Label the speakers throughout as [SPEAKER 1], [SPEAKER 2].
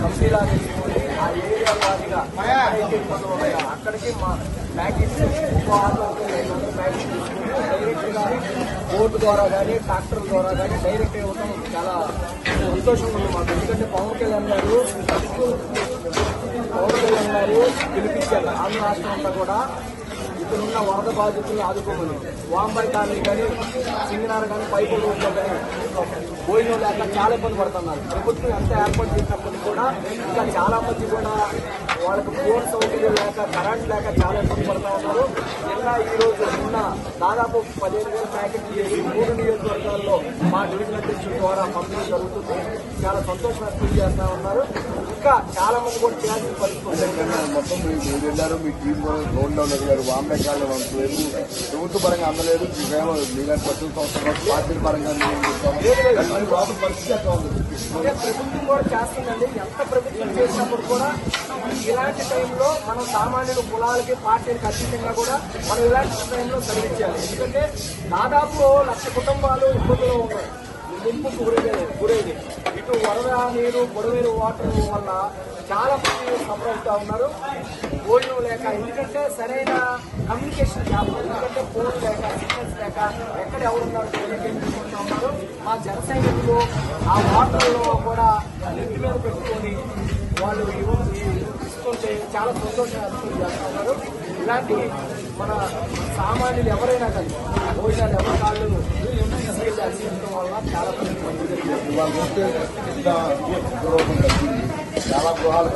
[SPEAKER 1] కంపెనీలా వేసుకొని ఆ ఏరియా వారిగా అక్కడికి మా ప్యాకెట్స్ డైరెక్ట్గా బోట్ ద్వారా కానీ ట్రాక్టర్ ద్వారా కానీ డైరెక్ట్ ఇవ్వడం చాలా సంతోషంగా ఉంది మాకు ఎందుకంటే పవన్ కళ్యాణ్ గారు పవన్ కళ్యాణ్ గారు పిలిపించారు ఆంధ్ర రాష్ట్రం అంతా కూడా ఇక్కడ ఉన్న వరద బాధితులను ఆదుకోమని. వాంబాయి కాలనీ కానీ సింగనార్ కానీ పైపు రోడ్లో కానీ పోయిన లేక చాలా ఇబ్బంది పడుతున్నారు. ప్రభుత్వం ఎంత ఏర్పాటు చేసినప్పటికీ కూడా ఇంకా చాలా మంది కూడా వాళ్ళకి ఫోన్ సౌకర్యం లేక కరెంట్ లేక చాలా ఇబ్బంది పడతా ఉన్నారు. నిన్న ఈ రోజు నిన్న దాదాపు పదిహేను వేల ప్యాకెట్లు చేసి మూడు నియోజకవర్గాల్లో మా డివిజన్ అధ్యక్షుల ద్వారా పంపిణీ జరుగుతుంది. చాలా సంతోషం వ్యక్తం చేస్తా ఉన్నారు. ఇంకా చాలా మంది కూడా చేయాల్సిన పరిస్థితి
[SPEAKER 2] మొత్తం మీరు వెళ్ళారు మీ టీం కూడా రోడ్లో వెళ్ళారు వాంబే కాళ్ళు వంచలేదు ప్రభుత్వ పరంగా అందలేదు మేము మీలాంటి పట్టుకు సంవత్సరం పార్టీ పరంగా మేము పరిస్థితి ఉంది
[SPEAKER 1] ప్రభుత్వం కూడా చేస్తుందండి. ఎంత ప్రభుత్వం చేసినప్పుడు కూడా ఇలాంటి టైంలో మనం సామాన్యులు కులాలకి పార్టీలకు అతీతంగా కూడా మనం ఇలాంటి టైంలో కలిగించాలి ఎందుకంటే దాదాపు లక్ష కుటుంబాలు ఇబ్బందులు ఉన్నాయి ముంపుకు గురైంది గురేది ఇటు వరద నీరు బొడవేరు వాటర్ వల్ల చాలా మంది సఫర్ అవుతా ఉన్నారు. ఫోన్లు లేక ఎందుకంటే సరైన కమ్యూనికేషన్ ఎందుకంటే ఫోన్ లేక సిగ్నల్స్ లేక ఎక్కడ ఎవరున్నారు తెలియజేసుకుంటూ ఉన్నారు. మా జన సైనికులు ఆ వాటర్లో కూడా నెత్తి మీద పెట్టుకొని వాళ్ళు తీసుకుంటే చాలా సంతోషంగా వ్యక్తం ఉన్నారు. ఇలాంటి మన సామాన్యులు ఎవరైనా కానీ భోజనాలు ఎవరి కాళ్ళు తీసుకెళ్ళి అందించడం చాలా
[SPEAKER 2] ఇవాళ చూస్తే ఇంత గృహం తగ్గింది చాలా గృహాలు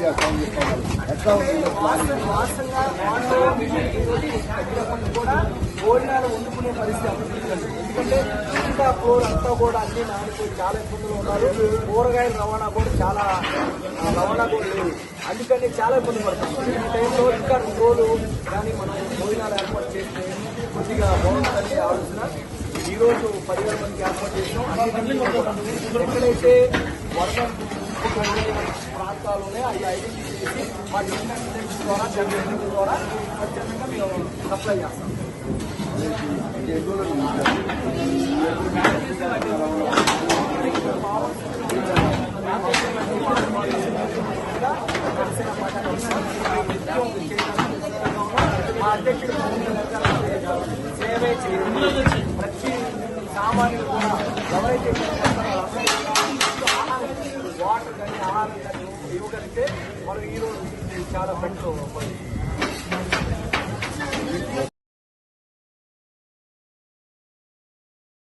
[SPEAKER 2] చేస్తామని ఎట్లా ఉంది
[SPEAKER 1] భోజనాలు వండుకునే పరిస్థితి ఎందుకంటే ఇంకా ఫ్లోర్ అంతా కూడా అన్ని నానిపోయి చాలా ఇబ్బందులు ఉన్నారు కూరగాయల రవాణా కూడా చాలా రవాణా కూడా లేదు అందుకని చాలా ఇబ్బంది పడుతుంది ఈ టైంలో ఇంకా రెండు రోజులు కానీ మనం భోజనాలు ఏర్పాటు చేస్తే కొద్దిగా బాగుంటుందని ఆలోచన ఈ రోజు పదివేల మందికి ఏర్పాటు చేసాం అన్ని కంపెనీలు కూడా ఎక్కడైతే వర్షం ప్రాంతాలు ఉన్నాయి అవి ఐడెంటిఫై చేసి మా డిస్ట్రిక్ట్ ద్వారా జనరేషన్ ద్వారా ఖచ్చితంగా మేము సప్లై చేస్తాం
[SPEAKER 2] ఈ ఎన్ని రోజులు ఉంది?
[SPEAKER 1] మా అధ్యక్షుడు సేవే చేయాలి ప్రతి సామాన్యులు కూడా ఎవరైతే వాటర్ కానీ ఆహారం కానీ ఇవ్వగలిగితే మనం ఈరోజు రోజు చాలా బెటర్